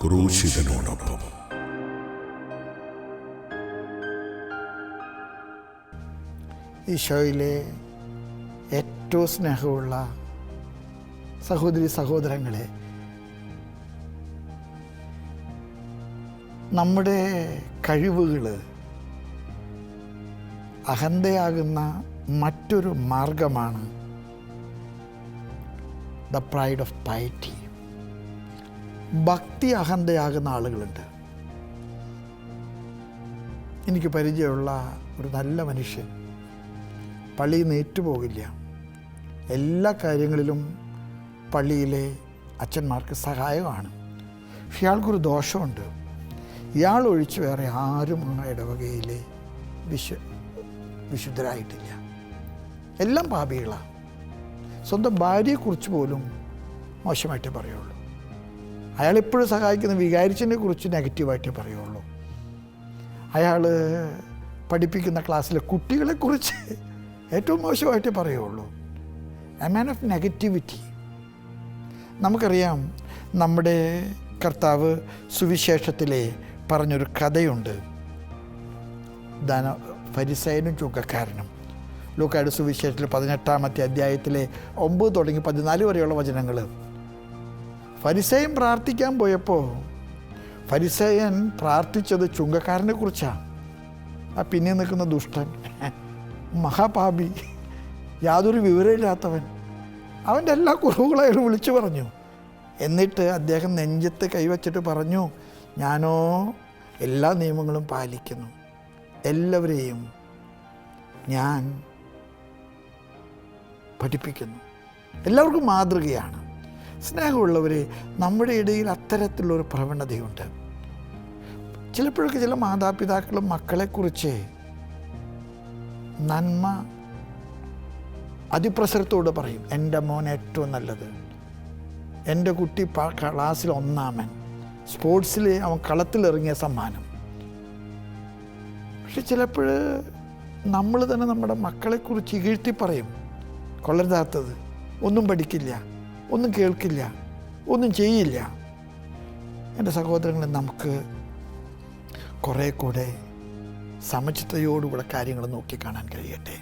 ക്രൂശിതനോടൊപ്പം. ഈശോയിലെ ഏറ്റവും സ്നേഹമുള്ള സഹോദരി സഹോദരങ്ങളെ നമ്മുടെ കഴിവുകൾ അഹന്തയാകുന്ന മറ്റൊരു മാർഗമാണ് ദ പ്രൈഡ് ഓഫ് പയറ്റി ഭക്തി അഹന്തയാകുന്ന ആളുകളുണ്ട്. എനിക്ക് പരിചയമുള്ള ഒരു നല്ല മനുഷ്യൻ. പള്ളിയിൽ നിന്ന് ഏറ്റുപോകില്ല എല്ലാ കാര്യങ്ങളിലും പള്ളിയിലെ അച്ഛന്മാർക്ക് സഹായമാണ്. പക്ഷെ ഇയാൾക്കൊരു ദോഷമുണ്ട്. ഇയാൾ ഒഴിച്ച് വേറെ ആരും ആ ഇടവകയിലെ വിശു വിശുദ്ധരായിട്ടില്ല. എല്ലാം പാപികളാണ് സ്വന്തം ഭാര്യയെക്കുറിച്ച് പോലും മോശമായിട്ടേ പറയുള്ളൂ. അയാൾ എപ്പോഴും സഹായിക്കുന്ന വികാരിച്ചതിനെ കുറിച്ച് നെഗറ്റീവായിട്ടേ പറയുള്ളൂ. അയാൾ പഠിപ്പിക്കുന്ന ക്ലാസ്സിലെ കുട്ടികളെക്കുറിച്ച് ഏറ്റവും മോശമായിട്ടേ പറയുള്ളൂ. എ മാൻ ഓഫ് നെഗറ്റിവിറ്റി നമുക്കറിയാം നമ്മുടെ കർത്താവ് സുവിശേഷത്തിലെ പറഞ്ഞൊരു കഥയുണ്ട്. ധന ഫരിസയനും ചുങ്കക്കാരനും. ലൂക്കായുടെ സുവിശേഷത്തിൽ പതിനെട്ടാമത്തെ അധ്യായത്തിലെ ഒമ്പത് തുടങ്ങി പതിനാല് വരെയുള്ള വചനങ്ങൾ. ഫരിസയൻ പ്രാർത്ഥിക്കാൻ പോയപ്പോൾ ഫരിസയൻ പ്രാർത്ഥിച്ചത് ചുങ്കക്കാരനെ കുറിച്ചാണ്. ആ പിന്നെ നിൽക്കുന്ന ദുഷ്ടൻ മഹാപാപി യാതൊരു വിവരമില്ലാത്തവൻ അവന്റെ എല്ലാ കുറവുകളും വിളിച്ചു പറഞ്ഞു. എന്നിട്ട് അദ്ദേഹം നെഞ്ചത്ത് കൈവച്ചിട്ട് പറഞ്ഞു ഞാനോ എല്ലാ നിയമങ്ങളും പാലിക്കുന്നു. എല്ലാവരെയും ഞാൻ പഠിപ്പിക്കുന്നു. എല്ലാവർക്കും മാതൃകയാണ്. സ്നേഹമുള്ളവരെ നമ്മുടെ ഇടയിൽ അത്തരത്തിലുള്ളൊരു പ്രവണതയുണ്ട്. ചിലപ്പോഴൊക്കെ ചില മാതാപിതാക്കളും മക്കളെക്കുറിച്ച് നന്മ അതിപ്രസരത്തോട് പറയും എന്റെ മോൻ ഏറ്റവും നല്ലത്. എന്റെ കുട്ടി ക്ലാസ്സിൽ ഒന്നാമൻ. സ്പോർട്സിൽ അവൻ കളത്തിലിറങ്ങിയ സമ്മാനം. പക്ഷെ ചിലപ്പോൾ നമ്മൾ തന്നെ നമ്മുടെ മക്കളെക്കുറിച്ച് ഇകഴ്ത്തി പറയും. കൊള്ളരുതാത്തത്. ഒന്നും പഠിക്കില്ല ഒന്നും കേൾക്കില്ല ഒന്നും ചെയ്യില്ല. എന്റെ സഹോദരങ്ങളെ നമുക്ക് കുറേ കൂടെ സമചിത്തയോടുകൂടെ കാര്യങ്ങൾ നോക്കിക്കാണാൻ കഴിയട്ടെ.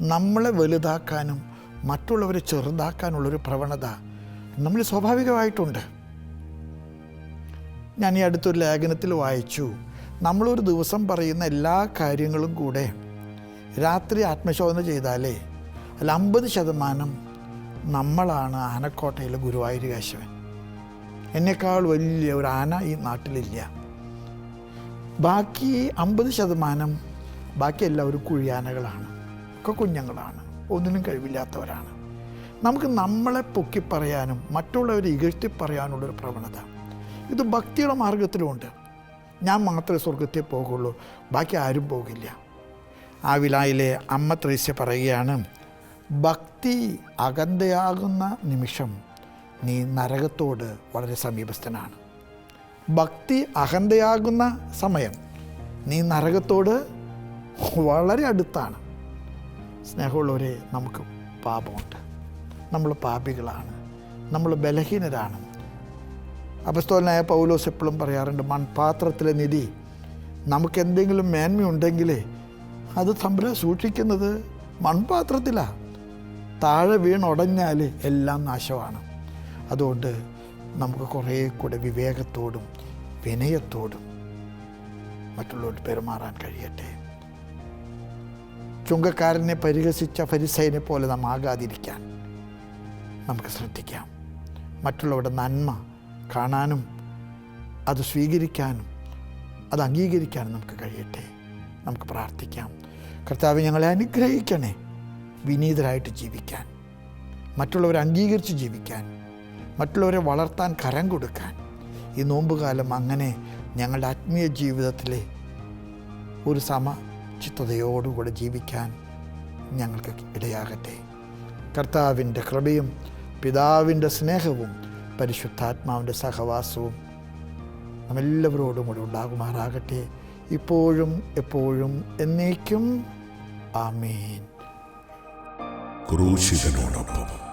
നമ്മളെ വലുതാക്കാനും മറ്റുള്ളവരെ ചെറുതാക്കാനുള്ളൊരു പ്രവണത നമ്മൾ സ്വാഭാവികമായിട്ടുണ്ട്. ഞാൻ ഈ അടുത്തൊരു ലേഖനത്തിൽ വായിച്ചു നമ്മളൊരു ദിവസം പറയുന്ന എല്ലാ കാര്യങ്ങളും കൂടെ രാത്രി ആത്മശോധന ചെയ്താലേ അല്ല അമ്പത് ശതമാനം നമ്മളാണ് ആനക്കോട്ടയിലെ ഗുരുവായൂർ കേശവൻ. എന്നെക്കാൾ വലിയ ഒരു ആന ഈ നാട്ടിലില്ല. ബാക്കി അമ്പത് ശതമാനം ബാക്കി എല്ലാവരും കുഴിയാനകളാണ്. ഒക്കെ കുഞ്ഞുങ്ങളാണ്. ഒന്നിനും കഴിവില്ലാത്തവരാണ്. നമുക്ക് നമ്മളെ പൊക്കി പറയാനും മറ്റുള്ളവരെ ഇകഴ്ത്തി പറയാനുള്ളൊരു പ്രവണത. ഇത് ഭക്തിയുടെ മാർഗത്തിലുമുണ്ട്. ഞാൻ മാത്രമേ സ്വർഗത്തിൽ പോകുള്ളൂ. ബാക്കി ആരും പോകില്ല. ആ വിലായിലെ അമ്മ ത്രേസ്യ പറയുകയാണ് ഭക്തി അകന്തയാകുന്ന നിമിഷം നീ നരകത്തോട് വളരെ സമീപസ്ഥനാണ്. ഭക്തി അകന്തയാകുന്ന സമയം നീ നരകത്തോട് വളരെ അടുത്താണ്. സ്നേഹമുള്ളവരെ നമുക്ക് പാപമുണ്ട്. നമ്മൾ പാപികളാണ്. നമ്മൾ ബലഹീനരാണ്. അപസ്തോലനായ പൗലോസ് എപ്പോഴും പറയാറുണ്ട് മൺപാത്രത്തിലെ നിധി. നമുക്കെന്തെങ്കിലും മേന്മയുണ്ടെങ്കിൽ അത് തമ്പുരാൻ സൂക്ഷിക്കുന്നത് മൺപാത്രത്തിലാണ് താഴെ വീണുടഞ്ഞാൽ എല്ലാം നാശമാണ്. അതുകൊണ്ട് നമുക്ക് കുറേ കൂടെ വിവേകത്തോടും വിനയത്തോടും മറ്റുള്ളവർ പെരുമാറാൻ കഴിയട്ടെ. ചുങ്കക്കാരനെ പരിഹസിച്ച ഫരിസൈനെ പോലെ നാം ആകാതിരിക്കാൻ നമുക്ക് ശ്രദ്ധിക്കാം. മറ്റുള്ളവരുടെ നന്മ കാണാനും അത് സ്വീകരിക്കാനും അത് അംഗീകരിക്കാനും നമുക്ക് കഴിയട്ടെ. നമുക്ക് പ്രാർത്ഥിക്കാം. കർത്താവ് ഞങ്ങളെ അനുഗ്രഹിക്കണേ വിനീതരായിട്ട് ജീവിക്കാൻ മറ്റുള്ളവരെ അംഗീകരിച്ച് ജീവിക്കാൻ മറ്റുള്ളവരെ വളർത്താൻ കരം കൊടുക്കാൻ. ഈ നോമ്പുകാലം അങ്ങനെ ഞങ്ങളുടെ ആത്മീയ ജീവിതത്തിലെ ഒരു സമചിത്തതയോടുകൂടെ ജീവിക്കാൻ ഞങ്ങൾക്ക് ഇടയാകട്ടെ. കർത്താവിന്റെ കൃപയും പിതാവിന്റെ സ്നേഹവും പരിശുദ്ധാത്മാവിന്റെ സഹവാസവും നമ്മെല്ലാവരോടും കൂടെ ഉണ്ടാകുമാറാകട്ടെ. ഇപ്പോഴും എപ്പോഴും എന്നേക്കും ആമേൻ. ക്രൂശിതനോടൊപ്പം